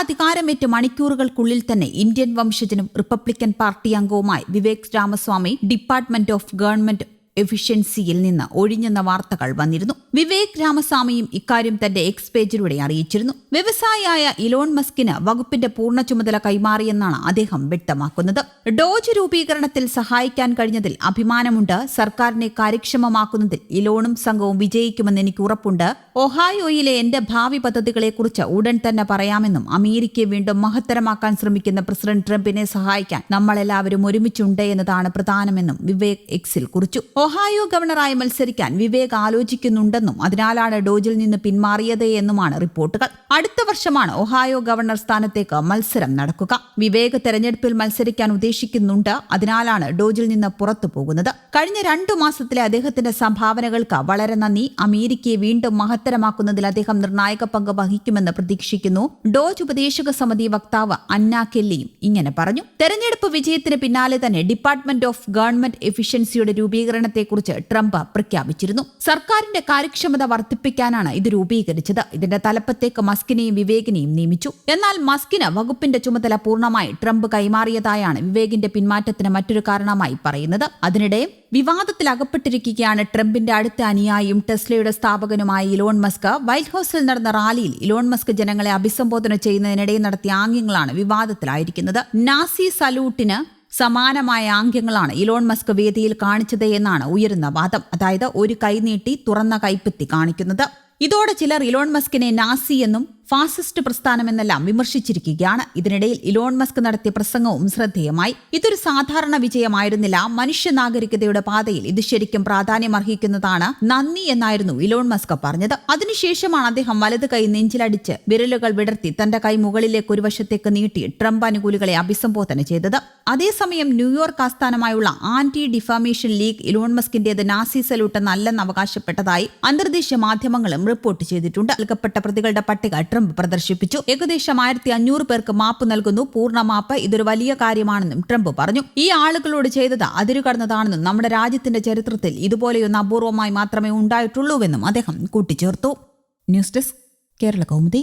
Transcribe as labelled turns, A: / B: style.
A: അധികാരമേറ്റ് മണിക്കൂറുകൾക്കുള്ളിൽ തന്നെ ഇന്ത്യൻ വംശജനും Republican party അംഗവുമായി Vivek Ramaswamy department of government എഫിഷ്യൻസിയിൽ നിന്ന് ഒഴിഞ്ഞെന്ന വാർത്തകൾ വന്നിരുന്നു. വിവേക് രാമസ്വാമിയും ഇക്കാര്യം തന്റെ എക്സ് പേജിലൂടെ അറിയിച്ചിരുന്നു. വ്യവസായിയായ ഇലോൺ മസ്കിന് വകുപ്പിന്റെ പൂർണ ചുമതല കൈമാറിയെന്നാണ് അദ്ദേഹം വ്യക്തമാക്കുന്നത്. ഡോജ് രൂപീകരണത്തിൽ സഹായിക്കാൻ കഴിഞ്ഞതിൽ അഭിമാനമുണ്ട്. സർക്കാരിനെ കാര്യക്ഷമമാക്കുന്നതിൽ ഇലോണും സംഘവും വിജയിക്കുമെന്ന് എനിക്ക് ഉറപ്പുണ്ട്. ഒഹായോയിലെ എന്റെ ഭാവി പദ്ധതികളെക്കുറിച്ച് ഉടൻ തന്നെ പറയാമെന്നും അമേരിക്കയെ വീണ്ടും മഹത്തരമാക്കാൻ ശ്രമിക്കുന്ന പ്രസിഡന്റ് ട്രംപിനെ സഹായിക്കാൻ നമ്മളെല്ലാവരും ഒരുമിച്ചുണ്ട് എന്നതാണ് പ്രധാനമെന്നും വിവേക് എക്സിൽ കുറിച്ചു. ഒഹായോ ഗവർണറായി മത്സരിക്കാൻ വിവേക് ആലോചിക്കുന്നുണ്ടെന്നും അതിനാലാണ് ഡോജിൽ നിന്ന് പിന്മാറിയത് എന്നുമാണ് റിപ്പോർട്ടുകൾ. അടുത്ത വർഷമാണ് ഒഹായോ ഗവർണർ സ്ഥാനത്തേക്ക് മത്സരം നടക്കുക. വിവേക് തെരഞ്ഞെടുപ്പിൽ മത്സരിക്കാൻ ഉദ്ദേശിക്കുന്നുണ്ട്. അതിനാലാണ് ഡോജിൽ നിന്ന് പുറത്തു പോകുന്നത്. കഴിഞ്ഞ രണ്ടു മാസത്തിലെ അദ്ദേഹത്തിന്റെ സംഭാവനകൾക്ക് വളരെ നന്ദി. അമേരിക്കയെ വീണ്ടും മഹത്തരമാക്കുന്നതിൽ അദ്ദേഹം നിർണായക പങ്ക് വഹിക്കുമെന്ന് പ്രതീക്ഷിക്കുന്നു. ഡോജ് ഉപദേശക സമിതി വക്താവ് അന്ന കെല്ലിയും ഇങ്ങനെ പറഞ്ഞു. തെരഞ്ഞെടുപ്പ് വിജയത്തിന് പിന്നാലെ തന്നെ ഡിപ്പാർട്ട്മെന്റ് ഓഫ് ഗവൺമെന്റ് എഫിഷ്യൻസിയുടെ രൂപീകരണത്തെക്കുറിച്ച് ട്രംപ് പ്രഖ്യാപിച്ചിരുന്നു. സർക്കാരിന്റെ കാര്യക്ഷമത വർദ്ധിപ്പിക്കാനാണ് ഇത് രൂപീകരിച്ചത്. ഇതിന്റെ തലപ്പത്തേക്ക് മസ്കിനെയും വിവേകിനെയും നിയമിച്ചു. എന്നാൽ മസ്കിന് വകുപ്പിന്റെ ചുമതല പൂർണമായി ട്രംപ് കൈമാറിയതായാണ് വിവേകിന്റെ പിന്മാറ്റത്തിന് മറ്റൊരു കാരണമായി പറയുന്നത്. അതിനിടെ വിവാദത്തിൽ അകപ്പെട്ടിരിക്കുകയാണ് ട്രംപിന്റെ അടുത്ത അനുയായിയും ടെസ്ലയുടെ സ്ഥാപകനുമായ ഇലോൺ മസ്ക്. വൈറ്റ് ഹൌസിൽ നടന്ന റാലിയിൽ ഇലോൺ മസ്ക് ജനങ്ങളെ അഭിസംബോധന ചെയ്യുന്നതിനിടെ നടത്തിയ ആംഗ്യങ്ങളാണ് വിവാദത്തിലായിരിക്കുന്നത്. നാസി സലൂട്ടിന് സമാനമായ ആംഗ്യങ്ങളാണ് ഇലോൺ മസ്ക് വേദിയിൽ കാണിച്ചത് എന്നാണ് ഉയരുന്ന വാദം. അതായത് ഒരു കൈ നീട്ടി തുറന്ന കൈപ്പത്തി കാണിക്കുന്നത്. ഇതോടെ ചിലർ ഇലോൺ മസ്കിനെ നാസി എന്നും ഫാസിസ്റ്റ് പ്രസ്ഥാനമെന്നെല്ലാം വിമർശിച്ചിരിക്കുകയാണ്. ഇതിനിടയിൽ ഇലോൺ മസ്ക് നടത്തിയ പ്രസംഗവും ശ്രദ്ധേയമായി. ഇതൊരു സാധാരണ വിജയമായിരുന്നില്ല. മനുഷ്യ നാഗരികതയുടെ പാതയിൽ ഇത് ശരിക്കും പ്രാധാന്യമർഹിക്കുന്നതാണ്. നന്ദി എന്നായിരുന്നു ഇലോൺ മസ്ക് പറഞ്ഞത്. അതിനുശേഷമാണ് അദ്ദേഹം വലത് കൈ നെഞ്ചിലടിച്ച് വിരലുകൾ വിടർത്തി തന്റെ കൈ മുകളിലേക്ക് ഒരു വശത്തേക്ക് നീട്ടി ട്രംപ് അനുകൂലികളെ അഭിസംബോധന ചെയ്തത്. അതേസമയം ന്യൂയോർക്ക് ആസ്ഥാനമായുള്ള ആന്റി ഡിഫാമേഷൻ ലീഗ് ഇലോൺ മസ്കിന്റേത് നാസി സലൂട്ട് നല്ലെന്ന് അവകാശപ്പെട്ടതായി അന്തർദേശീയ മാധ്യമങ്ങളും റിപ്പോർട്ട് ചെയ്തിട്ടുണ്ട്. നൽകപ്പെട്ട പ്രതികളുടെ പട്ടിക ട്രംപ് പ്രദർശിപ്പിച്ചു. ഏകദേശം ആയിരത്തി അഞ്ഞൂറ് പേർക്ക് മാപ്പ് നൽകുന്നു. പൂർണ മാപ്പ് ഇതൊരു വലിയ കാര്യമാണെന്നും ട്രംപ് പറഞ്ഞു. ഈ ആളുകളോട് ചെയ്തത് അതിരുകടന്നതാണെന്നും നമ്മുടെ രാജ്യത്തിന്റെ ചരിത്രത്തിൽ ഇതുപോലെയൊന്ന് അപൂർവമായി മാത്രമേ ഉണ്ടായിട്ടുള്ളൂവെന്നും അദ്ദേഹം കൂട്ടിച്ചേർത്തു. News desk Kerala Kaumudi.